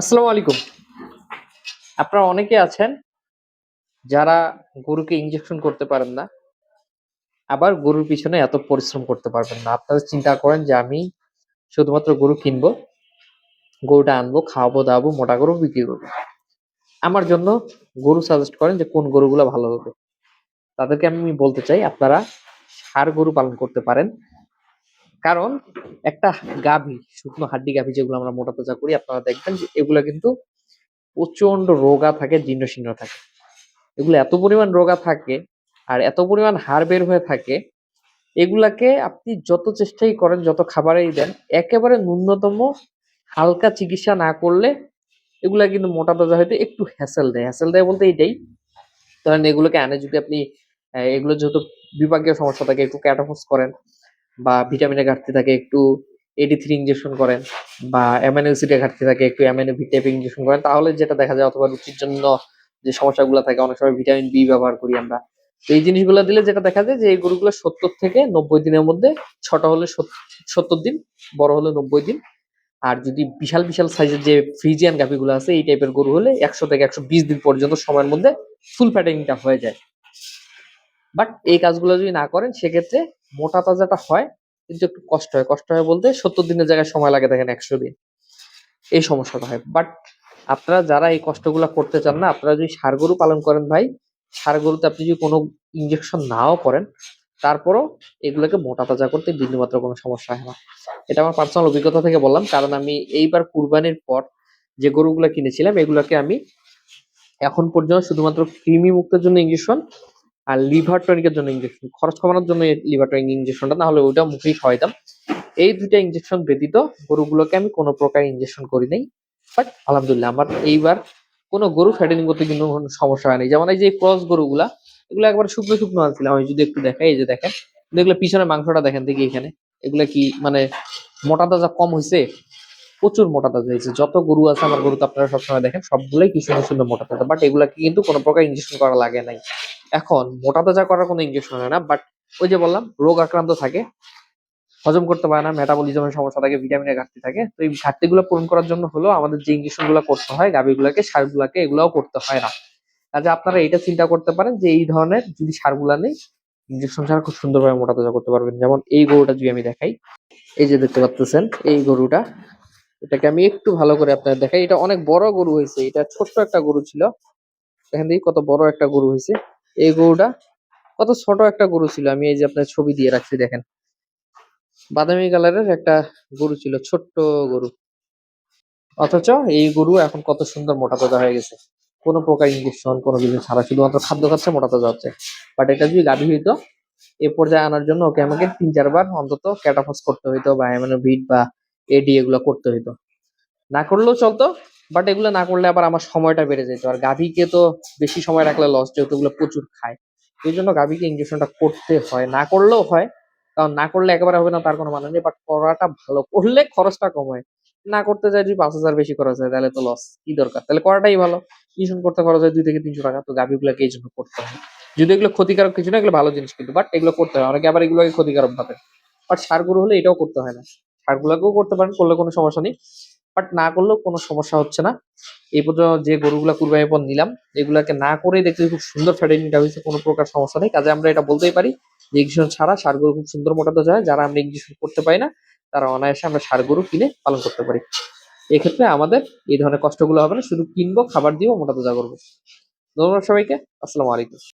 আসসালামু আলাইকুম। আপনারা অনেকে আছেন যারা গরুকে ইনজেকশন করতে পারেন না, আবার গরুর পিছনে এত পরিশ্রম করতে পারবেন না। আপনারা চিন্তা করেন যে আমি শুধুমাত্র গরু কিনবো, গরুটা আনব, খাওয়াবো, দাওয়াবো, মোটা গরু, বিক্রি করব। আমার জন্য গরু সাজেস্ট করেন যে কোন গরুগুলো ভালো হবে। তাদেরকে আমি বলতে চাই, আপনারা ষাড় গরু পালন করতে পারেন। কারণ একটা গাভী, শুকনো হাড্ডি গাভী যেগুলো আমরা মোটা তাজা করি, আপনারা দেখবেন যে এগুলো কিন্তু প্রচণ্ড রোগা থাকে জীর্ণ শীর্ণ থাকে। এগুলো এত পরিমাণ রোগা থাকে আর এত পরিমাণ হাড় বের হয়ে থাকে, এগুলাকে আপনি যত চেষ্টাই করেন, যত খাবারেই দেন, একেবারে ন্যূনতম হালকা চিকিৎসা না করলে এগুলা কিন্তু মোটা তাজা হইতে একটু হ্যাসেল দেয়। হ্যাসেল দেয় বলতে এইটাই ধরেন এগুলোকে আনে যদি আপনি এগুলো যেহেতু বিভাগীয় সমস্যা থাকে, একটু ক্যাটাফোস করেন বা ভিটামিনের ঘাটতি থাকে, একটু এডি থ্রি ইঞ্জেকশন করেন বা অ্যামাইনো অ্যাসিডের ঘাটতি থাকে, একটু অ্যামাইনো ভি টাইপ ইঞ্জেকশন করেন, তাহলে যেটা দেখা যায় অথবা রুচির জন্য যে সমস্যাগুলো থাকে, অনেক সময় ভিটামিন বি ব্যবহার করি আমরা। তো এই জিনিসগুলো দিলে যেটা দেখা যায় যে এই গরুগুলো সত্তর থেকে নব্বই দিনের মধ্যে, ছোট হলে সত্তর দিন, বড় হলে নব্বই দিন, আর যদি বিশাল বিশাল সাইজের যে ফ্রিজিয়ান গাভিগুলো আছে, এই টাইপের গরু হলে একশো থেকে একশো বিশ দিন পর্যন্ত সময়ের মধ্যে ফুল ফ্যাটিংটা হয়ে যায়। বাট এই কাজগুলো যদি না করেন, সেক্ষেত্রে মোটা তাজাটা হয়, কিন্তু একটু কষ্ট হয়। কষ্ট হয় বলতে সত্তর দিনের জায়গায় সময় লাগে দেখেন একশো দিন। এই সমস্যাটা হয়। বাট আপনারা যারা এই কষ্টগুলো করতে চান না, আপনারা যদি সার গরু পালন করেন ভাই সার গরুতে আপনি যদি কোনো ইঞ্জেকশন নাও করেন, তারপরও এগুলোকে মোটা তাজা করতে বিন্দুমাত্র কোনো সমস্যা হয় না। এটা আমার পার্সোনাল অভিজ্ঞতা থেকে বললাম, কারণ আমি এইবার কুরবানির পর যে গরুগুলো কিনেছিলাম, এগুলোকে আমি এখন পর্যন্ত শুধুমাত্র কৃমি মুক্তের জন্য ইঞ্জেকশন আর লিভার টনিকের জন্য ইঞ্জেকশন খরচ কমানোর জন্য লিভার টনিক ইঞ্জেকশনটা না হলে ওইটা মুখেই খাওয়াইতাম এই দুইটা ইঞ্জেকশন ব্যতীত গরুগুলোকে আমি কোনো প্রকার ইঞ্জেকশন করি নাই। বাট আলহামদুলিল্লাহ, আমার এইবার কোনো গরু ফ্যাটেনিং করতে কিন্তু কোনো সমস্যা হয়নি যেমন এই যে ক্রস গরুগুলা, এগুলো একবার শুকনো শুকনো আনছিলাম। আমি যদি একটু দেখাই, এই যে দেখেন, এগুলো পিছনে মাংসটা দেখেন দেখি এখানে। এগুলা কি মানে মোটা তাজা কম হয়েছে প্রচুর মোটা তাজা হয়েছে। যত গরু আছে, আমার গরু তো আপনারা সবসময় দেখেন, সবগুলোই কি সুন্দর সুন্দর মোটা তাজা বাট এগুলাকে কিন্তু কোনো প্রকার ইঞ্জেকশন করা লাগে নাই। এখন মোটা তাজা করার কোনো ইঞ্জেকশন হয় না। বাট ওই যে বললাম, রোগ আক্রান্ত থাকে, হজম করতে পারে না মেটাবলিজমের সমস্যা থাকে ভিটামিনের ঘাটতি থাকে। তো এই ঘাটতিগুলো পূরণ করার জন্য হলো আমাদের যে ইঞ্জেকশনগুলো করতে হয়, গাভীগুলাকে, সারগুলাকে, এগুলাও করতে হয় না। কাজে আপনারা এটা চিন্তা করতে পারেন যে এই ধরনের যদি সারগুলা নেই ইঞ্জেকশন ছাড়া খুব সুন্দরভাবে মোটা তাজা করতে পারবেন। যেমন এই গরুটা যদি আমি দেখাই, এই যে দেখতে পাচ্ছেন এই গরুটা এটাকে আমি একটু ভালো করে আপনার দেখাই। এটা অনেক বড় গরু হয়েছে। এটা ছোট্ট একটা গরু ছিল। দেখেন দেখি কত বড় একটা গরু হয়েছে। এই গরুটা কত ছোট একটা গরু ছিল। আমি এই যে আপনার ছবি দিয়ে রাখছি, দেখেন। বাদামি কালারের একটা গরু ছিল, ছোট্ট গরু। অথচ এই গরু এখন কত সুন্দর মোটা তাজা হয়ে গেছে। কোনো প্রকার ইঞ্জেকশন কোনো কিছু ছাড়া, শুধুমাত্র খাদ্য খাচ্ছে, মোটা তাজা হচ্ছে। বাট এটা যদি গাভী হইতো, এ পর্যায়ে আনার জন্য ওকে আমাকে তিন, চারবার অন্তত ক্যাটাফস করতে হইতো বা এমন ভিট বা এডি এগুলো করতে হইতো। না করলেও চলতো বাট এগুলো না করলে আবার আমার সময়টা বেড়ে যেত। আর গাভীকে তো বেশি সময় রাখলে লস যেহেতু এগুলো প্রচুর খায়। এই জন্য গাভীকে ইঞ্জেকশনটা করতে হয়। না করলেও হয়, কারণ না করলে একেবারে হবে না, তার কোনো মানে নেই। বাট করাটা ভালো, করলে খরচটা কম হয়। না করতে যায় যদি পাঁচ হাজার বেশি খরচ হয়, তাহলে তো লস কি দরকার? তাহলে করাটাই ভালো। ইনজেকশন করতে খরচ হয় দুই থেকে তিনশো টাকা, তো গাভীগুলোকে এই জন্য করতে হয়। যদি এগুলো ক্ষতিকারক কিছু না, এগুলো ভালো জিনিস কিন্তু বাট এগুলো করতে হয়। অনেকে আবার এগুলোকে ক্ষতিকারক ভাবে। বাট সারগুলো হলে এটাও করতে হয় না। সারগুলোকেও করতে পারেন, করলে কোনো সমস্যা নেই। বাট না করলেও কোনো সমস্যা হচ্ছে না। এই পর্যন্ত যে গরুগুলা কুরবানির পর নিলাম, এগুলাকে না করেই দেখতে খুব সুন্দর ফ্যাটেনিংটা হয়েছে কোনো প্রকার সমস্যা নেই। কাজে আমরা এটা বলতেই পারি যে ইঞ্জেকশন ছাড়া সার গরু খুব সুন্দর মোটাতে যায়। যারা আমরা ইঞ্জেকশন করতে পারি না, তারা অনায়াসে আমরা সার গরু কিনে পালন করতে পারি। এক্ষেত্রে আমাদের এই ধরনের কষ্টগুলো হবে না। শুধু কিনবো, খাবার দিয়েও মোটা তাজা করব। ধন্যবাদ সবাইকে। আসসালামু আলাইকুম।